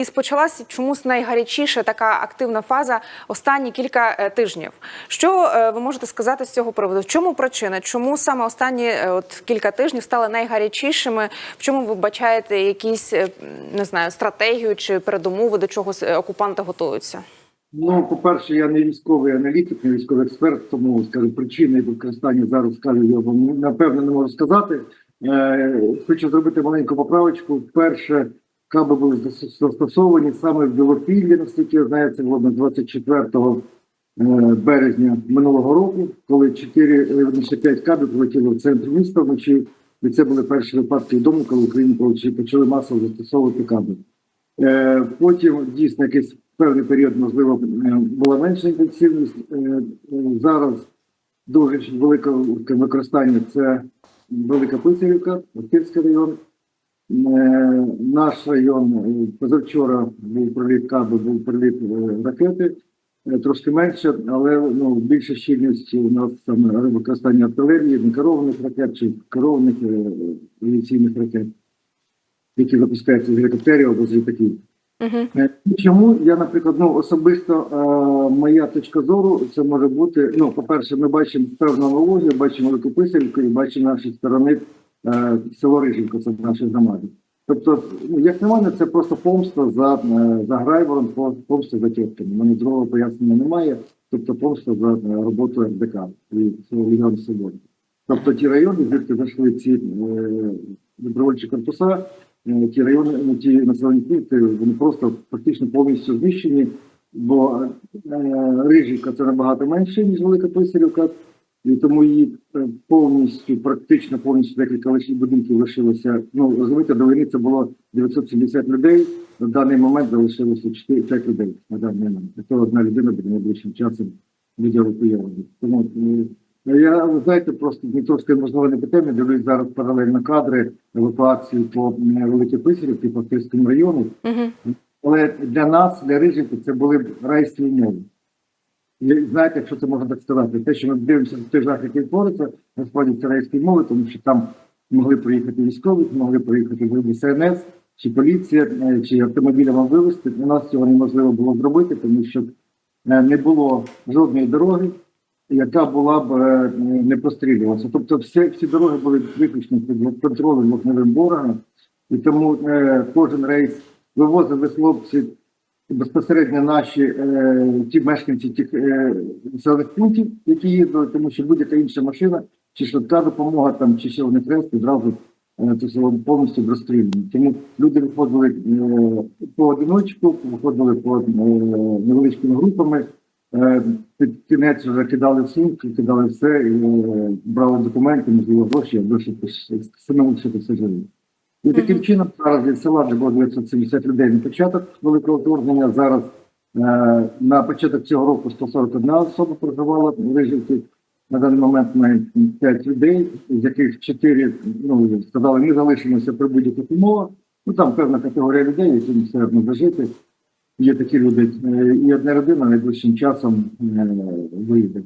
І спочалась чомусь найгарячіша така активна фаза останні кілька е, тижнів. Що е, ви можете сказати з цього приводу? В чому причина? Чому саме останні е, от кілька тижнів стали найгарячішими? В чому ви бачаєте якісь не знаю стратегію чи передумови до чогось е, окупанти готуються? Ну, по-перше, я не військовий аналітик, не військовий експерт, тому скажу причини використання зараз скажу, вам напевно не можу сказати. Е, хочу зробити маленьку поправочку. Перше, каби були зас- застосовані саме в Білопіллі, наскільки я знаю, це було 24 е, березня минулого року, коли 4, верніше 5 кабів полетіло в центр міста вночі. І це були перші випадки вдомо, коли Україні почали- масово застосовувати каби. Е, Потім дійсно якийсь певний період, можливо, е, була менша інтенсивність. Е, е, Зараз дуже велике використання це Велика Писарівка, Охтирський район. Е, Наш район е, позавчора був приліт каби, був приліт е, ракети. Трошки менше, але ну, більша щільність у нас саме використання артилерії, не керованих ракет чи керованих авіаційних ракет, які запускаються з гелікоптерів або з літаків. Е, Чому я, наприклад, ну особисто е, моя точка зору, це може бути. Ну, по-перше, ми бачимо певну аналогію, бачимо Велику Писарівку і бачимо наші сторони село Рижівка, це наші громади. Тобто, ну, як на мене, це просто помста за, е, за грайвором, по- помста за тітками. У мене другого пояснення немає. Тобто помста за е, роботу РДК і цього регіону. Тобто ті райони, звідки зайшли ці е, добровольчі корпуса, ті райони, ну, ті населені пункти, вони просто практично повністю знищені, бо Рижівка це набагато менше, ніж Велика Писарівка, і тому її е, повністю, практично повністю декілька лише будинків лишилося. Ну, розумієте, до війни це було 970 людей, на даний момент залишилося 4 5 людей на даний момент. Це одна людина буде найближчим часом буде евакуйована. Тому е, я, знаєте, просто трошки можливо не по темі, дивлюсь зараз паралельно кадри евакуації по е, Великій Писарівці, по Київському району. Але для нас, для Рижівки, це були райські умови. І знаєте, якщо це можна так сказати, те, що ми дивимося на той жах, який твориться, насправді це райські умови, тому що там могли приїхати військові, могли приїхати люди СНС, чи поліція, е, чи автомобіля вам вивезти. У нас цього неможливо було зробити, тому що е, не було жодної дороги, яка була б е, не прострілювалася. Тобто всі, всі дороги були виключно під контролем вогневим ворога, і тому кожен рейс вивозили хлопці безпосередньо наші е, ті мешканці тих е, населених пунктів, які їздили, тому що будь-яка інша машина, чи швидка допомога, там, чи ще вони хрест, одразу е, це повністю розстріляно. Тому люди виходили е, поодиночку, виходили по е, невеличкими групами. Е, під кінець вже кидали сумки, кидали все, брали документи, можливо, гроші, аби щоб самому все живе. І таким чином зараз від села вже було 970 людей на початок великого вторгнення. Зараз е, на початок цього року 141 особа проживала в Рижівці. На даний момент має 5 людей, з яких 4, ну, сказали, ми залишимося при будь-яких умовах. Ну там певна категорія людей, яким все одно зажити. Є такі люди. Е, І одна родина найближчим часом е, виїде.